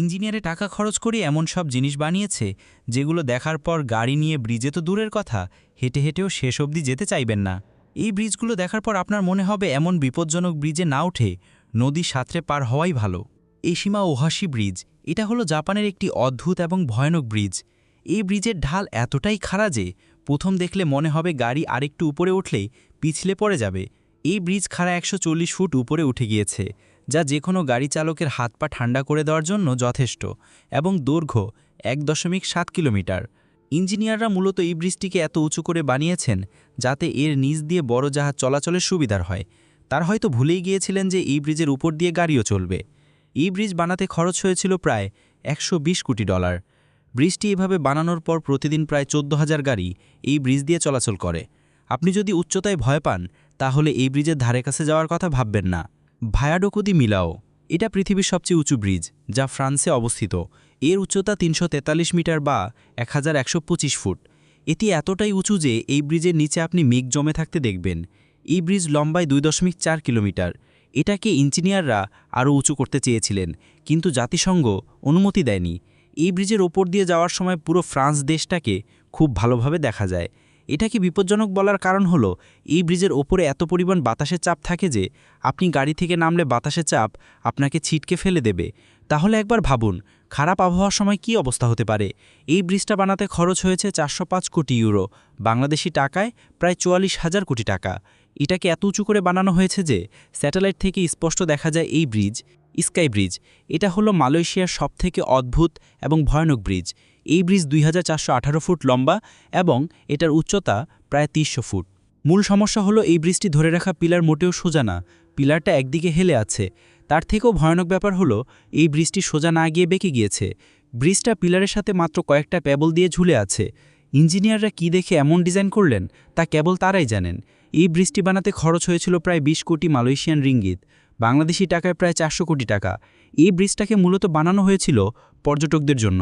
ইঞ্জিনিয়ারে টাকা খরচ করে এমন সব জিনিস বানিয়েছে, যেগুলো দেখার পর গাড়ি নিয়ে ব্রিজে তো দূরের কথা, হেঁটে হেঁটেও শেষ অবধি যেতে চাইবেন না। এই ব্রিজগুলো দেখার পর আপনার মনে হবে এমন বিপজ্জনক ব্রিজে না উঠে নদী সাঁতরে পার হওয়াই ভালো। এই সীমা ওহাসি ব্রিজ, এটা হলো জাপানের একটি অদ্ভুত এবং ভয়ানক ব্রিজ। এই ব্রিজের ঢাল এতটাই খাড়া যে প্রথম দেখলে মনে হবে গাড়ি আরেকটু উপরে উঠলেই পিছলে পড়ে যাবে। এই ব্রিজ খাড়া একশো চল্লিশ ফুট উপরে উঠে গিয়েছে। যা যে কোনো গাড়ি চালকের হাত পা ঠান্ডা করে দেওয়ার জন্য যথেষ্ট এবং দৈর্ঘ্য এক দশমিক সাত কিলোমিটার। ইঞ্জিনিয়াররা মূলত এই ব্রিজটিকে এত উঁচু করে বানিয়েছেন যাতে এর নিচ দিয়ে বড় জাহাজ চলাচলের সুবিধার হয়। তার হয়তো ভুলেই গিয়েছিলেন যে এই ব্রিজের উপর দিয়ে গাড়িও চলবে। এই ব্রিজ বানাতে খরচ হয়েছিল প্রায় একশো বিশ কোটি ডলার। ব্রিজটি এভাবে বানানোর পর প্রতিদিন প্রায় চোদ্দ হাজার গাড়ি এই ব্রিজ দিয়ে চলাচল করে। আপনি যদি উচ্চতায় ভয় পান, তাহলে এই ব্রিজের ধারে কাছে যাওয়ার কথা ভাববেন না। ভায়াডোকুদি মিলাও, এটা পৃথিবীর সবচেয়ে উঁচু ব্রিজ, যা ফ্রান্সে অবস্থিত। এর উচ্চতা তিনশো তেতাল্লিশ মিটার বা এক হাজার একশো পঁচিশ ফুট। এটি এতটাই উঁচু যে এই ব্রিজের নিচে আপনি মেঘ জমে থাকতে দেখবেন। এই ব্রিজ লম্বায় দুই দশমিক চার কিলোমিটার। এটাকে ইঞ্জিনিয়াররা আরও উঁচু করতে চেয়েছিলেন, কিন্তু জাতিসংঘ অনুমতি দেয়নি। এই ব্রিজের ওপর দিয়ে যাওয়ার সময় পুরো ফ্রান্স দেশটাকে খুব ভালোভাবে দেখা যায়। এটা কি বিপজ্জনক বলার কারণ হলো, এই ব্রিজের ওপরে এত পরিমাণ বাতাসের চাপ থাকে যে, আপনি গাড়ি থেকে নামলে বাতাসের চাপ আপনাকে ছিটকে ফেলে দেবে। তাহলে একবার ভাবুন, খারাপ আবহাওয়ার সময় কি অবস্থা হতে পারে? এই ব্রিজটা বানাতে খরচ হয়েছে চারশো পাঁচ কোটি ইউরো, বাংলাদেশি টাকায় প্রায় চুয়াল্লিশ হাজার কোটি টাকা। এটাকে এত উঁচু করে বানানো হয়েছে যে, স্যাটেলাইট থেকে স্পষ্ট দেখা যায় এই ব্রিজ, স্কাই ব্রিজ। এটা হলো মালয়েশিয়ার সবথেকে অদ্ভুত এবং ভয়ানক ব্রিজ। এই ব্রিজ দুই হাজার চারশো আঠারো ফুট লম্বা এবং এটার উচ্চতা প্রায় তিনশো ফুট। মূল সমস্যা হলো এই ব্রিজটি ধরে রাখা পিলার মোটেও সোজা না, পিলারটা একদিকে হেলে আছে। তার থেকেও ভয়ানক ব্যাপার হলো এই ব্রিজটি সোজা না গিয়ে বেঁকে গিয়েছে। ব্রিজটা পিলারের সাথে মাত্র কয়েকটা প্যাবল দিয়ে ঝুলে আছে। ইঞ্জিনিয়াররা কি দেখে এমন ডিজাইন করলেন তা কেবল তারাই জানেন। এই ব্রিজটি বানাতে খরচ হয়েছিল প্রায় ২০ কোটি মালয়েশিয়ান রিঙ্গিত। বাংলাদেশি টাকায় প্রায় চারশো কোটি টাকা। এই ব্রিজটাকে মূলত বানানো হয়েছিল পর্যটকদের জন্য।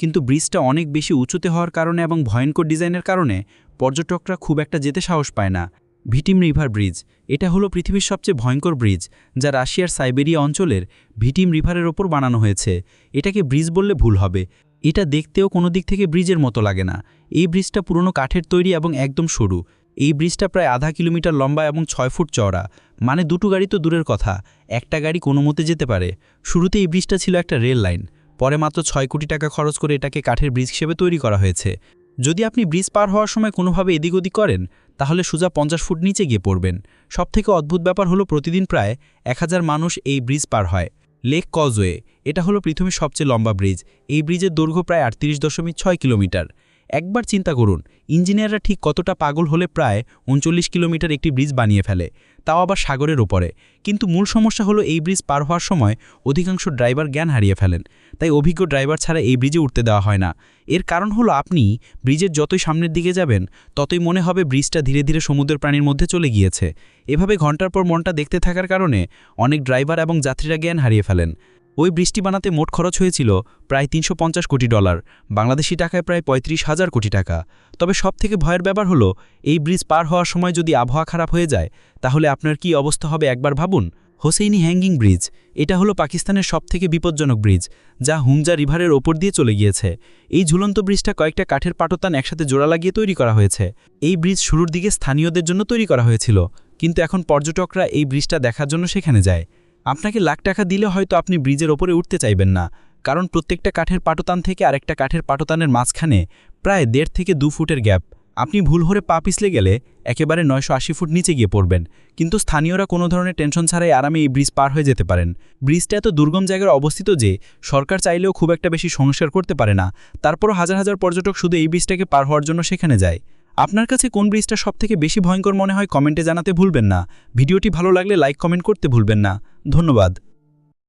কিন্তু ব্রিজটা অনেক বেশি উঁচুতে হওয়ার কারণে এবং ভয়ঙ্কর ডিজাইনের কারণে পর্যটকরা খুব একটা যেতে সাহস পায় না। ভিটিম রিভার ব্রিজ, এটা হলো পৃথিবীর সবচেয়ে ভয়ঙ্কর ব্রিজ, যা রাশিয়ার সাইবেরিয়া অঞ্চলের ভিটিম রিভারের ওপর বানানো হয়েছে। এটাকে ব্রিজ বললে ভুল হবে। এটা দেখতেও কোনো দিক থেকে ব্রিজের মতো লাগে না। এই ব্রিজটা পুরনো কাঠের তৈরি এবং একদম সরু। এই ব্রিজটা প্রায় আধা কিলোমিটার লম্বা এবং ছয় ফুট চওড়া। মানে দুটো গাড়ি তো দূরের কথা। একটা গাড়ি কোনো মতে যেতে পারে। শুরুতে এই ব্রিজটা ছিল একটা রেল লাইন। পরে মাত্র ছয় কোটি টাকা খরচ করে এটাকে কাঠের ব্রিজ হিসেবে তৈরি করা হয়েছে। যদি আপনি ব্রিজ পার হওয়ার সময় কোনোভাবে এদিক ওদিক করেন, তাহলে সোজা পঞ্চাশ ফুট নিচে গিয়ে পড়বেন। সবথেকে অদ্ভুত ব্যাপার হলো প্রতিদিন প্রায় এক হাজার মানুষ এই ব্রিজ পার হয়। Lake causeway. এটা হলো পৃথিবীর সবচেয়ে লম্বা ব্রিজ। এই ব্রিজের দৈর্ঘ্য প্রায় আটত্রিশ দশমিক ছয় কিলোমিটার। একবার চিন্তা করুন, ইঞ্জিনিয়াররা ঠিক কতটা পাগল হলে প্রায় উনচল্লিশ কিলোমিটার একটি ব্রিজ বানিয়ে ফেলে, তাও আবার সাগরের ওপরে। কিন্তু মূল সমস্যা হলো এই ব্রিজ পার হওয়ার সময় অধিকাংশ ড্রাইভার জ্ঞান হারিয়ে ফেলেন, তাই অভিজ্ঞ ড্রাইভার ছাড়া এই ব্রিজে উঠতে দেওয়া হয় না। এর কারণ হলো আপনি ব্রিজের যতই সামনের দিকে যাবেন, ততই মনে হবে ব্রিজটা ধীরে ধীরে সমুদ্রের প্রাণীর মধ্যে চলে গিয়েছে। এভাবে ঘণ্টার পর মনটা দেখতে থাকার কারণে অনেক ড্রাইভার এবং যাত্রীরা জ্ঞান হারিয়ে ফেলেন। ওই বৃষ্টি বানাতে মোট খরচ হয়েছিল প্রায় তিনশো পঞ্চাশ কোটি ডলার, বাংলাদেশি টাকায় প্রায় পঁয়ত্রিশ হাজার কোটি টাকা। তবে সবথেকে ভয়ের ব্যাপার হলো, এই ব্রিজ পার হওয়ার সময় যদি আবহাওয়া খারাপ হয়ে যায়, তাহলে আপনার কি অবস্থা হবে একবার ভাবুন? হোসেইনি হ্যাঙ্গিং ব্রিজ, এটা হলো পাকিস্তানের সবথেকে বিপজ্জনক ব্রিজ, যা হুমজা রিভারের ওপর দিয়ে চলে গিয়েছে। এই ঝুলন্ত ব্রিজটা কয়েকটা কাঠের পাটতান একসাথে জোড়া লাগিয়ে তৈরি করা হয়েছে। এই ব্রিজ শুরুর দিকে স্থানীয়দের জন্য তৈরি করা হয়েছিল, কিন্তু এখন পর্যটকরা এই ব্রিজটা দেখার জন্য সেখানে যায়। আপনাকে লাখ টাকা দিলে হয়তো আপনি ব্রিজের ওপরে উঠতে চাইবেন না, কারণ প্রত্যেকটা কাঠের পাটতান থেকে আরেকটা কাঠের পাটতানের মাঝখানে প্রায় দেড় থেকে দু ফুটের গ্যাপ। আপনি ভুল হরে পা পিছলে গেলে একেবারে নয়শো আশি ফুট নিচে গিয়ে পড়বেন, কিন্তু স্থানীয়রা কোনো ধরনের টেনশন ছাড়াই আরামে এই ব্রিজ পার হয়ে যেতে পারেন। ব্রিজটা এত দুর্গম জায়গায় অবস্থিত যে সরকার চাইলেও খুব একটা বেশি সংস্কার করতে পারে না, তারপরও হাজার হাজার পর্যটক শুধু এই ব্রিজটাকে পার হওয়ার জন্য সেখানে যায়। আপনার কাছে কোন ব্রিজটা সবথেকে বেশি ভয়ঙ্কর মনে হয় কমেন্টে জানাতে ভুলবেন না। ভিডিওটি ভালো লাগলে লাইক, কমেন্ট করতে ভুলবেন না। ধন্যবাদ।